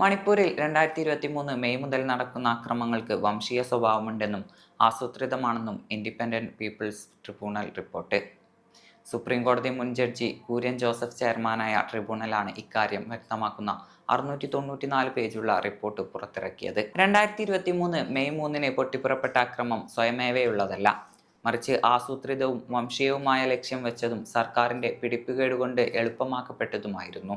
മണിപ്പൂരിൽ രണ്ടായിരത്തി ഇരുപത്തി മൂന്ന് മെയ് മുതൽ നടക്കുന്ന അക്രമങ്ങൾക്ക് വംശീയ സ്വഭാവമുണ്ടെന്നും ആസൂത്രിതമാണെന്നും independent people's tribunal report. Supreme കോടതി മുൻ ജഡ്ജി കൂര്യൻ ജോസഫ് ചെയർമാനായ ട്രിബ്യൂണലാണ് ഇക്കാര്യം വ്യക്തമാക്കുന്ന അറുന്നൂറ്റി തൊണ്ണൂറ്റിനാല് പേജുള്ള റിപ്പോർട്ട് പുറത്തിറക്കിയത്. രണ്ടായിരത്തി ഇരുപത്തി മൂന്ന് മെയ് മൂന്നിന് പൊട്ടിപ്പുറപ്പെട്ട അക്രമം സ്വയമേവയുള്ളതല്ല. മറിച്ച് ആസൂത്രിതവും വംശീയവുമായ ലക്ഷ്യം വെച്ചതും സർക്കാരിന്റെ പിടിപ്പുകേടുകൊണ്ട് എളുപ്പമാക്കപ്പെട്ടതുമായിരുന്നു.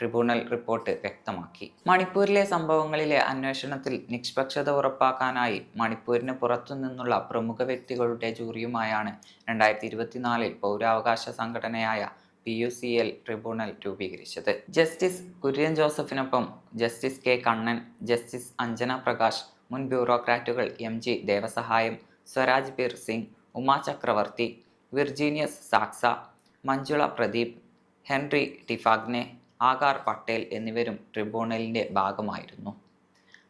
ട്രിബ്യൂണൽ റിപ്പോർട്ട് വ്യക്തമാക്കി. മണിപ്പൂരിലെ സംഭവങ്ങളിലെ അന്വേഷണത്തിൽ നിഷ്പക്ഷത ഉറപ്പാക്കാനായി മണിപ്പൂരിന് പുറത്തുനിന്നുള്ള പ്രമുഖ വ്യക്തികളുടെ ജൂറിയുമായാണ് രണ്ടായിരത്തി ഇരുപത്തിനാലിൽ പൗരാവകാശ സംഘടനയായ P U C L tribunal രൂപീകരിച്ചത്. Justice Kurian ജോസഫിനൊപ്പം justice K Kannan justice Anjana Prakash മുൻ ബ്യൂറോക്രാറ്റുകൾ M G Devasahayam Swaraj Bir Singh Uma Chakravarti വിർജീനിയസ് Xaxa Manjula Pradeep Henry ടിഫാഗ്നെ Aakar Patel എന്നിവരും ട്രിബ്യൂണലിന്റെ ഭാഗമായിരുന്നു.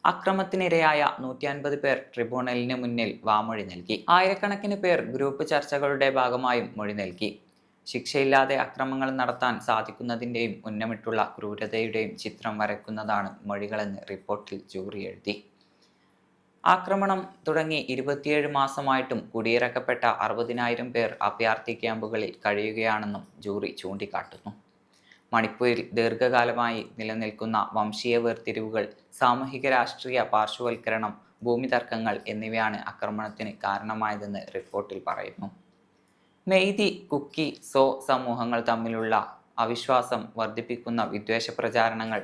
അക്രമത്തിനിരയായ നൂറ്റി അൻപത് പേർ ട്രിബ്യൂണലിന് മുന്നിൽ വാമൊഴി നൽകി. ആയിരക്കണക്കിന് പേർ ഗ്രൂപ്പ് ചർച്ചകളുടെ ഭാഗമായും മൊഴി നൽകി. ശിക്ഷയില്ലാതെ അക്രമങ്ങൾ നടത്താൻ സാധിക്കുന്നതിന്റെയും ഉന്നമിട്ടുള്ള ക്രൂരതയുടെയും ചിത്രം വരയ്ക്കുന്നതാണ് മൊഴികളെന്ന് റിപ്പോർട്ടിൽ ജൂറി എഴുതി. ആക്രമണം തുടങ്ങി ഇരുപത്തിയേഴ് മാസമായിട്ടും കുടിയിറക്കപ്പെട്ട അറുപതിനായിരം പേർ അഭയാർത്ഥി ക്യാമ്പുകളിൽ കഴിയുകയാണെന്നും ജൂറി ചൂണ്ടിക്കാട്ടുന്നു. മണിപ്പൂരിൽ ദീർഘകാലമായി നിലനിൽക്കുന്ന വംശീയ വേർതിരിവുകൾ സാമൂഹിക രാഷ്ട്രീയ പാർശ്വവൽക്കരണം ഭൂമി തർക്കങ്ങൾ എന്നിവയാണ് ആക്രമണത്തിന് കാരണമായതെന്ന് റിപ്പോർട്ടിൽ പറയുന്നു. മെയ്തി കുക്കി സോ സമൂഹങ്ങൾ തമ്മിലുള്ള അവിശ്വാസം വർദ്ധിപ്പിക്കുന്ന വിദ്വേഷ പ്രചാരണങ്ങൾ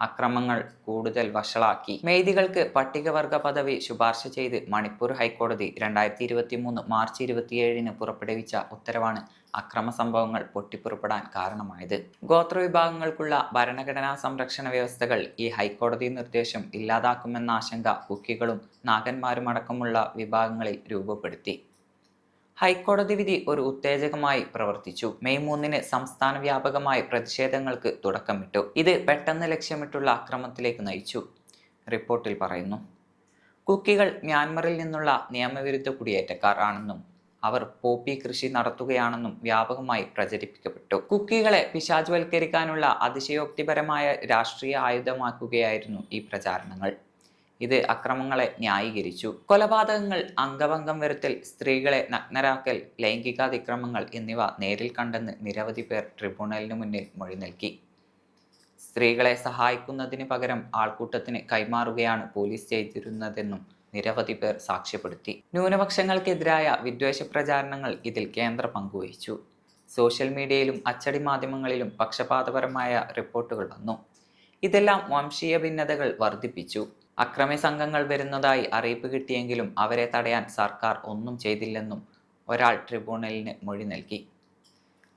അക്രമങ്ങൾ കൂടുതൽ വഷളാക്കി. മെയ്തികൾക്ക് പട്ടികവർഗ പദവി ശുപാർശ ചെയ്ത് മണിപ്പൂർ ഹൈക്കോടതി രണ്ടായിരത്തി ഇരുപത്തി മൂന്ന് മാർച്ച് ഇരുപത്തിയേഴിന് പുറപ്പെടുവിച്ച ഉത്തരവാണ് അക്രമ സംഭവങ്ങൾ പൊട്ടിപ്പുറപ്പെടാൻ കാരണമായത്. ഗോത്രവിഭാഗങ്ങൾക്കുള്ള ഭരണഘടനാ സംരക്ഷണ വ്യവസ്ഥകൾ ഈ ഹൈക്കോടതി നിർദ്ദേശം ഇല്ലാതാക്കുമെന്ന ആശങ്ക കുക്കികളും നാഗന്മാരുമടക്കമുള്ള വിഭാഗങ്ങളിൽ രൂപപ്പെടുത്തി. ഹൈക്കോടതി വിധി ഒരു ഉത്തേജകമായി പ്രവർത്തിച്ചു. മെയ് മൂന്നിന് സംസ്ഥാന വ്യാപകമായി പ്രതിഷേധങ്ങൾക്ക് തുടക്കമിട്ടു. ഇത് പെട്ടെന്ന് ലക്ഷ്യമിട്ടുള്ള അക്രമത്തിലേക്ക് നയിച്ചു. റിപ്പോർട്ടിൽ പറയുന്നു. കുക്കികൾ മ്യാൻമറിൽ നിന്നുള്ള നിയമവിരുദ്ധ കുടിയേറ്റക്കാർ ആണെന്നും അവർ പോപ്പി കൃഷി നടത്തുകയാണെന്നും വ്യാപകമായി പ്രചരിപ്പിക്കപ്പെട്ടു. കുക്കികളെ പിശാചുവൽക്കരിക്കാനുള്ള അതിശയോക്തിപരമായ രാഷ്ട്രീയ ആയുധമാക്കുകയായിരുന്നു ഈ പ്രചാരണങ്ങൾ. ഇത് അക്രമങ്ങളെ ന്യായീകരിച്ചു. കൊലപാതകങ്ങൾ അംഗഭംഗം വരുത്തൽ സ്ത്രീകളെ നഗ്നരാക്കൽ ലൈംഗികാതിക്രമങ്ങൾ എന്നിവ നേരിൽ കണ്ടെന്ന് നിരവധി പേർ ട്രിബ്യൂണലിന് മുന്നിൽ മൊഴി നൽകി. സ്ത്രീകളെ സഹായിക്കുന്നതിന് പകരം ആൾക്കൂട്ടത്തിന് കൈമാറുകയാണ് പോലീസ് ചെയ്തിരുന്നതെന്നും നിരവധി പേർ സാക്ഷ്യപ്പെടുത്തി. ന്യൂനപക്ഷങ്ങൾക്കെതിരായ വിദ്വേഷ പ്രചാരണങ്ങൾ ഇതിൽ കേന്ദ്ര പങ്കുവഹിച്ചു. സോഷ്യൽ മീഡിയയിലും അച്ചടി മാധ്യമങ്ങളിലും പക്ഷപാതപരമായ റിപ്പോർട്ടുകൾ വന്നു. ഇതെല്ലാം വംശീയ ഭിന്നതകൾ വർദ്ധിപ്പിച്ചു. അക്രമി സംഘങ്ങൾ വരുന്നതായി അറിയിപ്പ് കിട്ടിയെങ്കിലും അവരെ തടയാൻ സർക്കാർ ഒന്നും ചെയ്തില്ലെന്നും ഒരാൾ ട്രിബ്യൂണലിന് മൊഴി നൽകി.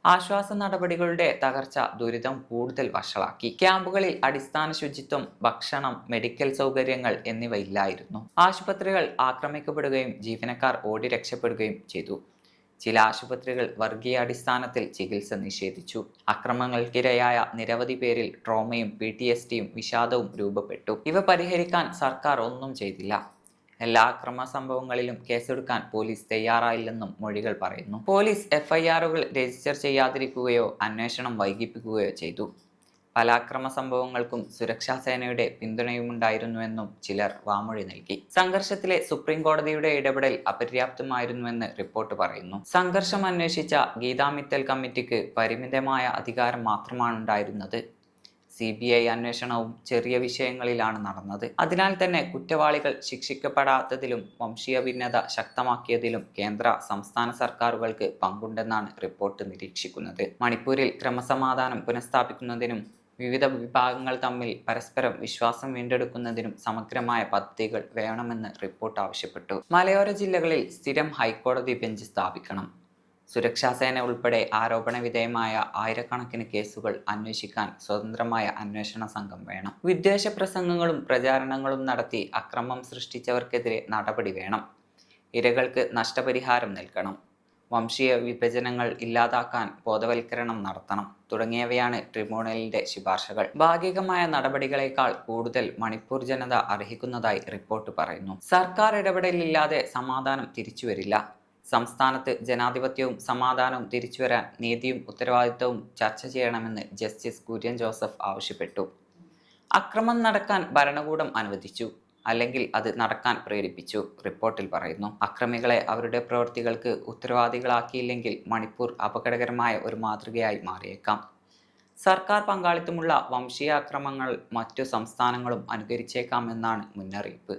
ആശ്വാസ നടപടികളുടെ തകർച്ച ദുരിതം കൂടുതൽ വഷളാക്കി. ക്യാമ്പുകളിൽ അടിസ്ഥാന ശുചിത്വം ഭക്ഷണം മെഡിക്കൽ സൗകര്യങ്ങൾ എന്നിവ ഇല്ലായിരുന്നു ആശുപത്രികൾ ആക്രമിക്കപ്പെടുകയും ജീവനക്കാർ ഓടി രക്ഷപ്പെടുകയും ചെയ്തു. ചില ആശുപത്രികൾ വർഗീയ അടിസ്ഥാനത്തിൽ ചികിത്സ നിഷേധിച്ചു. അക്രമങ്ങൾക്കിരയായ നിരവധി പേരിൽ ട്രോമയും പി ടി എസ് ടിയും വിഷാദവും രൂപപ്പെട്ടു. ഇവ പരിഹരിക്കാൻ സർക്കാർ ഒന്നും ചെയ്തില്ല. എല്ലാ അക്രമ സംഭവങ്ങളിലും കേസെടുക്കാൻ പോലീസ് തയ്യാറായില്ലെന്നും മൊഴികൾ പറയുന്നു. പോലീസ് എഫ്ഐആറുകൾ രജിസ്റ്റർ ചെയ്യാതിരിക്കുകയോ അന്വേഷണം വൈകിപ്പിക്കുകയോ ചെയ്തു. പല അക്രമ സംഭവങ്ങൾക്കും സുരക്ഷാ സേനയുടെ പിന്തുണയുമുണ്ടായിരുന്നുവെന്നും ചിലർ വാമൊഴി നൽകി. സംഘർഷത്തിലെ സുപ്രീം കോടതിയുടെ ഇടപെടൽ അപര്യാപ്തമായിരുന്നുവെന്ന് റിപ്പോർട്ട് പറയുന്നു. സംഘർഷം അന്വേഷിച്ച ഗീതാമിത്തൽ കമ്മിറ്റിക്ക് പരിമിതമായ അധികാരം മാത്രമാണ് ഉണ്ടായിരുന്നത് സി ബി ഐ അന്വേഷണവും ചെറിയ വിഷയങ്ങളിലാണ് നടന്നത്. അതിനാൽ തന്നെ കുറ്റവാളികൾ ശിക്ഷിക്കപ്പെടാത്തതിലും വംശീയ ഭിന്നത ശക്തമാക്കിയതിലും കേന്ദ്ര സംസ്ഥാന സർക്കാരുകൾക്ക് പങ്കുണ്ടെന്നാണ് റിപ്പോർട്ട് നിരീക്ഷിക്കുന്നത്. മണിപ്പൂരിൽ ക്രമസമാധാനം പുനഃസ്ഥാപിക്കുന്നതിനും വിവിധ വിഭാഗങ്ങൾ തമ്മിൽ പരസ്പരം വിശ്വാസം വീണ്ടെടുക്കുന്നതിനും സമഗ്രമായ പദ്ധതികൾ വേണമെന്ന് റിപ്പോർട്ട് ആവശ്യപ്പെട്ടു. മലയോര ജില്ലകളിൽ സ്ഥിരം ഹൈക്കോടതി ബെഞ്ച് സ്ഥാപിക്കണം. സുരക്ഷാ സേന ഉൾപ്പെടെ ആരോപണ വിധേയമായ ആയിരക്കണക്കിന് കേസുകൾ അന്വേഷിക്കാൻ സ്വതന്ത്രമായ അന്വേഷണ സംഘം വേണം. വിദ്വേഷ പ്രസംഗങ്ങളും പ്രചാരണങ്ങളും നടത്തി അക്രമം സൃഷ്ടിച്ചവർക്കെതിരെ നടപടി വേണം. ഇരകൾക്ക് നഷ്ടപരിഹാരം നൽകണം. വംശീയ വിഭജനങ്ങൾ ഇല്ലാതാക്കാൻ ബോധവൽക്കരണം നടത്തണം തുടങ്ങിയവയാണ് ട്രിബ്യൂണലിന്റെ ശുപാർശകൾ. ഭാഗികമായ നടപടികളേക്കാൾ കൂടുതൽ മണിപ്പൂർ ജനത അർഹിക്കുന്നതായി റിപ്പോർട്ട് പറയുന്നു. സർക്കാർ ഇടപെടലില്ലാതെ സമാധാനം തിരിച്ചുവരില്ല. സംസ്ഥാനത്ത് ജനാധിപത്യവും സമാധാനവും തിരിച്ചുവരാൻ നീതിയും ഉത്തരവാദിത്തവും ചർച്ച ചെയ്യണമെന്ന് ജസ്റ്റിസ് കുര്യൻ ജോസഫ് ആവശ്യപ്പെട്ടു. അക്രമം നടക്കാൻ ഭരണകൂടം അനുവദിച്ചു അല്ലെങ്കിൽ അത് നടക്കാൻ പ്രേരിപ്പിച്ചു റിപ്പോർട്ടിൽ പറയുന്നു. അക്രമികളെ അവരുടെ പ്രവൃത്തികൾക്ക് ഉത്തരവാദികളാക്കിയില്ലെങ്കിൽ മണിപ്പൂർ അപകടകരമായ ഒരു മാതൃകയായി മാറിയേക്കാം. സർക്കാർ പങ്കാളിത്തമുള്ള വംശീയ അക്രമങ്ങൾ മറ്റു സംസ്ഥാനങ്ങളും അനുകരിച്ചേക്കാമെന്നാണ് മുന്നറിയിപ്പ്.